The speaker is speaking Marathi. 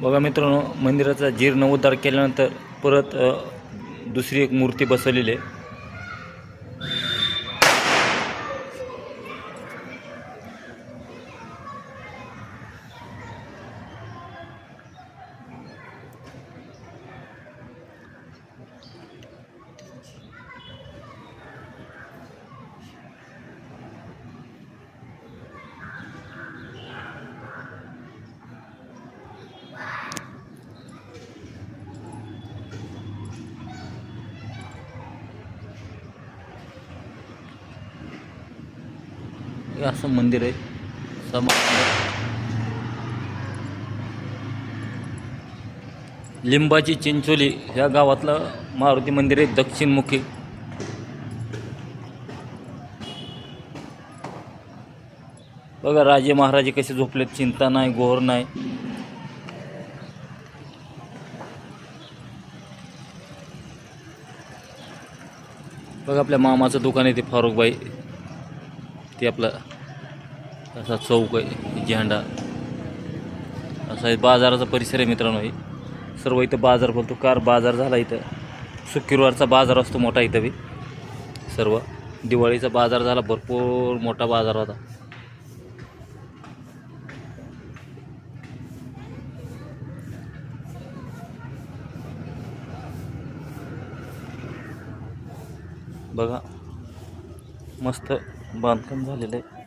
बघा मित्रांनो मंदिराचा जीर्णोद्धार केल्यानंतर परत दुसरी एक मूर्ती बसवलेली आहे. हे असं मंदिर आहे. समा लिंबाची चिंचोली ह्या गावातलं मारुती मंदिर आहे दक्षिणमुखी. बघा राजे महाराजे कसे झोपलेत. चिंता नाही गोहर नाही. बघा आपल्या मामाचं दुकान आहे ते फारुखबाई. ते आपलं असा चौक आहे झेंडा असा बाजाराचा परिसर आहे मित्रांनो हे. सर्व इथं बाजार बोलतो कार बाजार झाला इथं. शुक्रवारचा बाजार असतो मोठा इथं बी. सर्व. दिवाळीचा बाजार झाला भरपूर मोठा बाजार होता. बघा. मस्त. बांधकाम झालेलं आहे.